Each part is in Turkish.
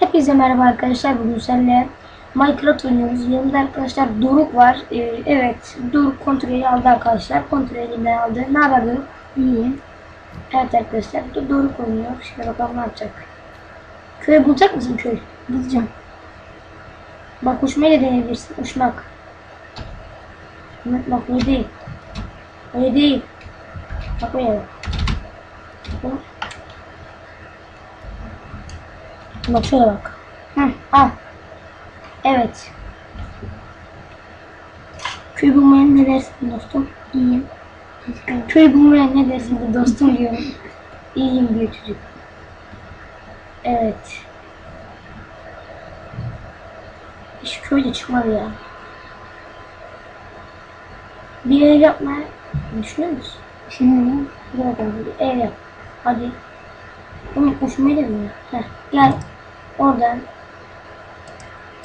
Hepinize merhaba arkadaşlar. Bugün seninle Minecraft oynuyoruz. Yanımda arkadaşlar Doruk var. Ee, evet, Doruk kontrolü aldı arkadaşlar. Kontrolünden aldı. Ne haber Doruk? İyi. Evet arkadaşlar, Dur- Doruk oynuyor. Şimdi bakalım ne yapacak. Köy bulacak mısın köy? Bulacağım. Bak uçmayı da deneyebilirsin. Uçmak. Bak, öyle değil. Öyle değil. Bak böyle. Bak. Bak şöyle bak. Hı, al. Evet. Köy bulmaya ne dersin dostum? İyiyim. Köy bulmaya ne dersin de dostum diyorum. İyiyim diyor çocuk. Evet. Hiç köyde çıkmadı ya. Bir ev yapmaya düşünüyor musun? Bakalım bir ev yap. Hadi. Bunu uçmayı da bilmiyor. Heh, gel. Oradan.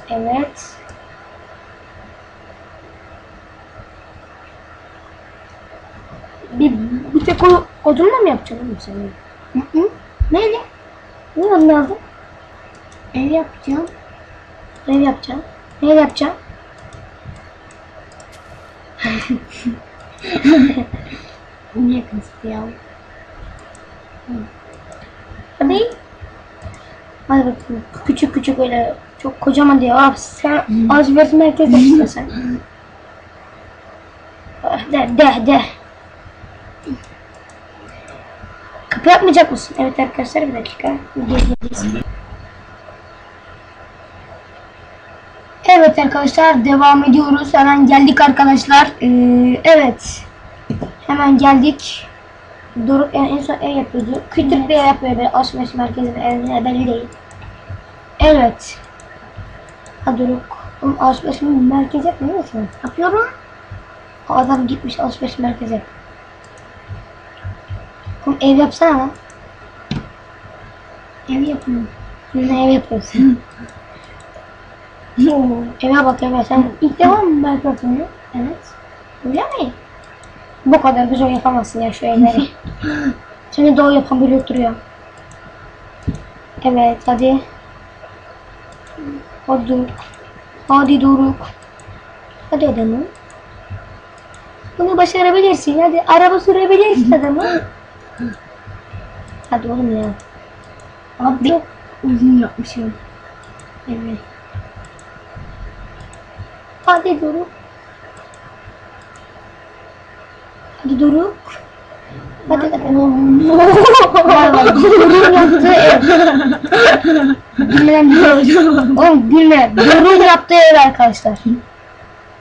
Evet. Bir, bir tek o odunla mı yapacaksın oğlum sen? Hı hı. Neyle? Ne onun lazım? Ev yapacağım. Ev yapacağım. Neyle yapacağım? Niye kızdı ya? Hadi. Hadi bakalım. Küçük küçük öyle çok kocaman diyor. Abi sen alışveriş merkezi işte sen. Ah, De de de. Kapı yapmayacak mısın? Evet arkadaşlar bir dakika. Evet arkadaşlar devam ediyoruz. Hemen geldik arkadaşlar. Ee, evet. Hemen geldik. Doruk en, en son ev yapıyordu. Küçük bir ev yapıyor böyle alışveriş merkezinin evine belli değil. Evet. Ha Doruk. Oğlum alışveriş merkezi yapmıyor musun? Yapıyorum. O adam gitmiş alışveriş merkezi. Oğlum ev yapsana lan. Ev yapıyorum. Ne ev yapıyorsun? eve bak eve sen ilk defa mı Minecraft oynuyorsun? Evet. Öyle mi? Bu kadar güzel yapamazsın ya şu evleri. Seni doğu yapan biri oturuyor. Evet hadi. Hadi Doruk. Hadi Doruk. Hadi adamım. Bunu başarabilirsin. Hadi araba sürebilirsin adamı. Hadi oğlum ya. Abi çok uzun yapmışım. Evet. Hadi Doruk. Hadi Doruk. Hadi hadi. Vay vay. Gülmeden Oğlum gülme. Doruk'un yaptığı ev arkadaşlar.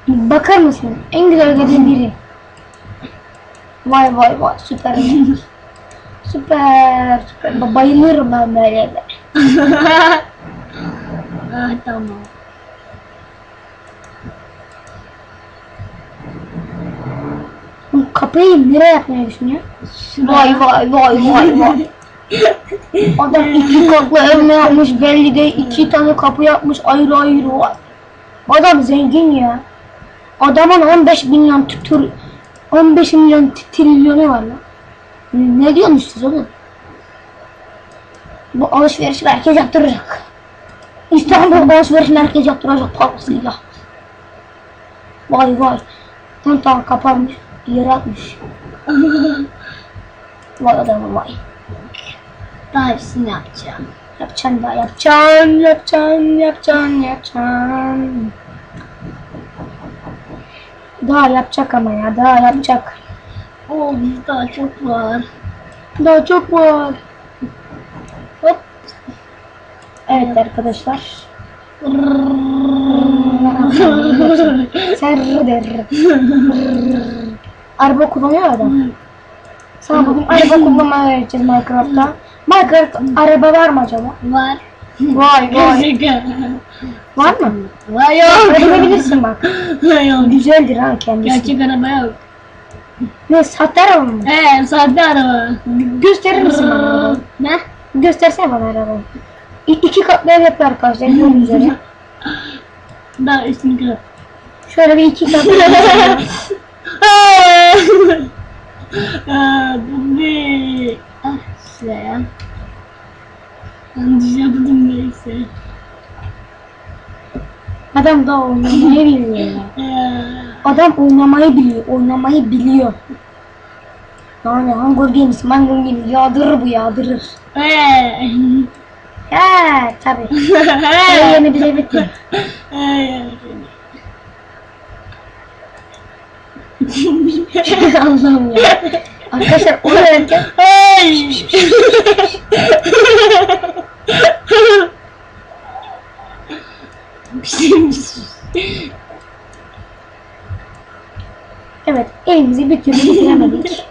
Bakar mısın? En güzel evlerden biri. Vay vay vay süper. süper süper. Ba- Bayılırım ben böyle evlere. Ah tamam. Kapıyı nereye yapmayı düşünüyor? Vay vay vay vay vay. Adam iki katlı ev mi yapmış belli değil. iki tane kapı yapmış ayrı ayrı var. Adam zengin ya. Adamın 15 milyon tür 15 milyon trilyonu var lan. Ne diyorsunuz siz oğlum? Bu alışveriş merkezi yaptıracak. İstanbul alışveriş merkezi yaptıracak parasıyla. Vay vay. 10 tane kapanmış. Yere vay adamım vay. Daha hepsini yapacağım. Yapacaksın daha yapacaksın, yapacaksın, yapacaksın, yapacaksın. Daha yapacak ama ya, daha yapacak. Oo biz daha çok var. Daha çok var. Hop. Evet arkadaşlar. Serder. Araba kullanıyor adam. Sana bugün araba kullanmayı öğreteceğiz Minecraft'ta. Minecraft araba var mı acaba? Var. Vay vay. Var mı? Var yok. Öğrenebilirsin bak. Var yok. Güzeldir ha kendisi. Gerçek araba yok. Ne sahte araba mı? He sahte araba. Gösterir misin bana? Ne? Göstersene bana arabayı. İ- iki katlı ev yapıyor arkadaşlar. Gördüğünüz üzere. Daha üstünü kırıp. Şöyle bir iki katlı Aa, bu. İşte ya. Yanlış yaptım neyse. Adam da oynamayı biliyor ya. Ee, Adam oynamayı biliyor. Oynamayı biliyor. Yani Hunger Games, Hunger Games yağdırır bu yağdırır. ee. He tabi. Öyle yeni bize bitti. Ee, Allah'ım ya. Arkadaşlar oynarken Hey! evet evimizi bir türlü bitiremedik.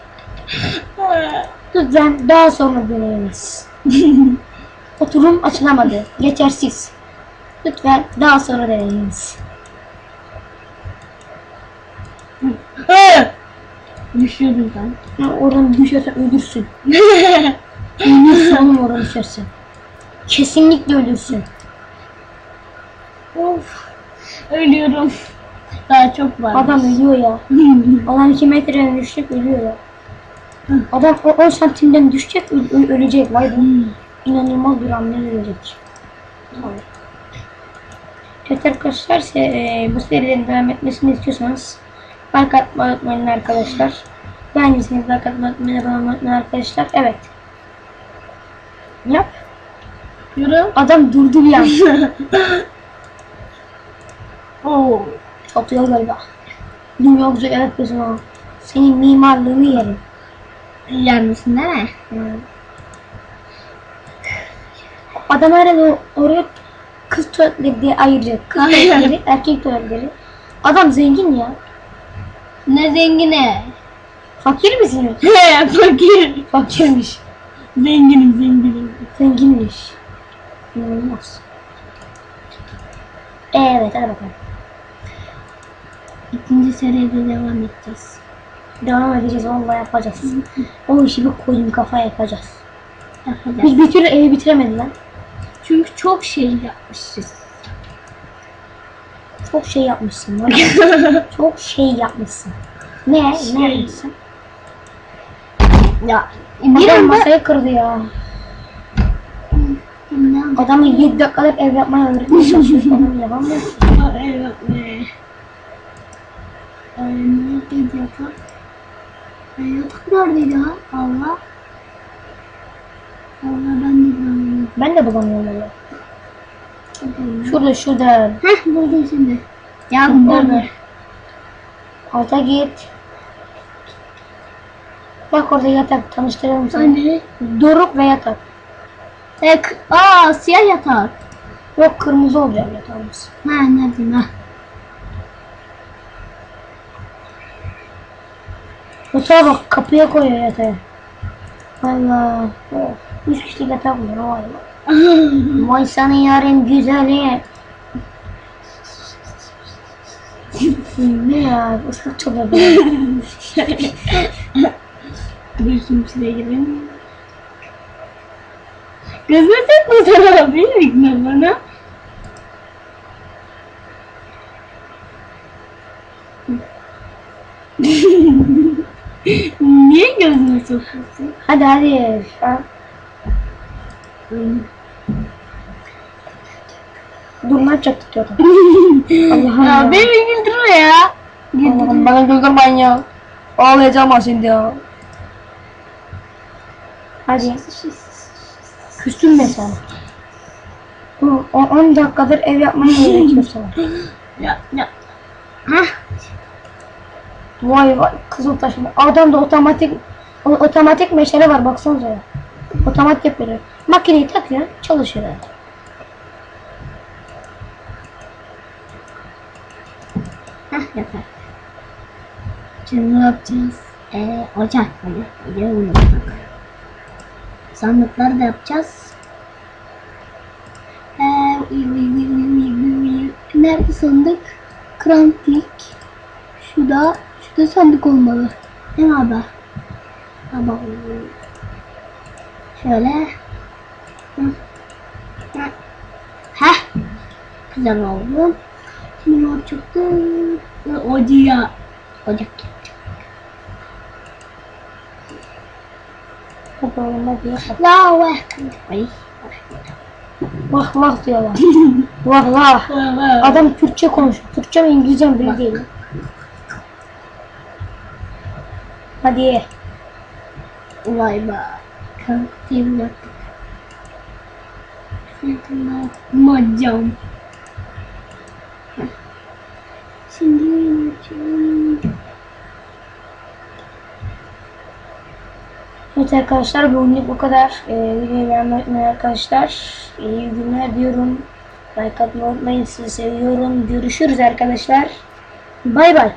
Lütfen daha sonra deneyiniz. Oturum açılamadı. Geçersiz. Lütfen daha sonra deneyiniz. Düşüyordum ben. Ya Oradan düşersen ölürsün. Ölürsün oğlum oradan düşersen. Kesinlikle ölürsün. of. Ölüyorum. Daha çok var. Adam ölüyor ya. Adam 2 metreden düşecek ölüyor ya. Adam o 10 santimden düşecek ö- ö- ölecek. Vay be. İnanılmaz bir hamle ölecek. Evet arkadaşlar e, bu serinin devam etmesini istiyorsanız like atmayı unutmayın arkadaşlar. Beğendiyseniz like atmayı unutmayın abone olmayı unutmayın arkadaşlar. Evet. Yap. Yürü. Adam durdu bir an. Oo. Çatıya galiba. Dünya güzel evet kızım o. Senin mimarlığını yerim. Yer misin değil mi? Hmm. Adam herhalde oraya kız tuvaletleri diye ayıracak. Kız tuvaletleri, erkek tuvaletleri. Adam zengin ya. Ne zengine. Fakir misin? He fakir. Fakirmiş. Zenginim zenginim. Zenginmiş. İnanılmaz. Evet hadi bakalım. İkinci seride devam edeceğiz. Devam edeceğiz vallahi yapacağız. O işi bir koyun kafaya yapacağız. Yapacağız. Biz bir türlü evi bitiremedi lan. Çünkü çok şey yapmışız. Çok şey yapmışsın. Çok şey yapmışsın. Ne? Ne Şey. yapmışsın? Ya Bir anda masayı kırdı ya. Adamı 7 dakikadır ev yapmaya öğretmeye çalışıyorsun. Adam yapamıyor. Ne? Ay, Neredeydi yatak? Yatak neredeydi ha? Allah. Allah ben de bulamıyorum. Ben de bulamıyorum. Şurada şurada. Heh buldum şimdi. Ya Nerede? burada. Alta git. Bak orada yatak tanıştıralım seni. Hani? Doruk ve yatak. E, k- aa siyah yatak. Yok kırmızı olacak yatağımız. Ha neredeyim ha? Yatağa bak kapıya koyuyor yatağı. Valla. Oh. Üç kişilik yatak var. Vay vay. Vay sana yarın güzeli. ne ya? Islık çalıyor böyle. Şimdi şuraya gireyim. Gözüne takma sana abi. Bilmiyorum bana. Niye gözüne sokuyorsun? Hadi hadi. Ha. Yapacak tutuyordum. Allah'ım ya. ya beni güldürme ya. Allah'ım bana güldürmeyin ya. Ağlayacağım ha şimdi ya. Hadi. Bu o- 10 dakikadır ev yapmayı öğretiyor sana. Ya ya. Hah. Vay vay kızıl taşıma. Adamda otomatik otomatik meşale var baksanıza ya. Otomatik yapıyor. Makineyi takıyor çalışıyor. yani. Hah yeter. Şimdi ne yapacağız? Ee, ocak. Hadi. Hadi unuttuk. Sandıkları da yapacağız. Ee. Nerede sandık? Krantik. Şurada, şurada sandık olmalı. Mi abi? Ama şöyle. Heh. Güzel oldu. Ne yapacaktı? Ee, Ocağa. Ocak yapacak. Oğlum hadi. Allahu Ekber. Ay. Vah vah diyorlar. vah vah. Adam Türkçe konuşuyor. Türkçe mi İngilizce mi belli değil. Hadi. Vay be. Kalktım yaptık. Macam. Şimdi yapacağım. Evet arkadaşlar bugünlük bu kadar. Ee, videoyu beğenmeyi arkadaşlar. İyi günler diyorum. Like atmayı unutmayın. Sizi seviyorum. Görüşürüz arkadaşlar. Bay bay.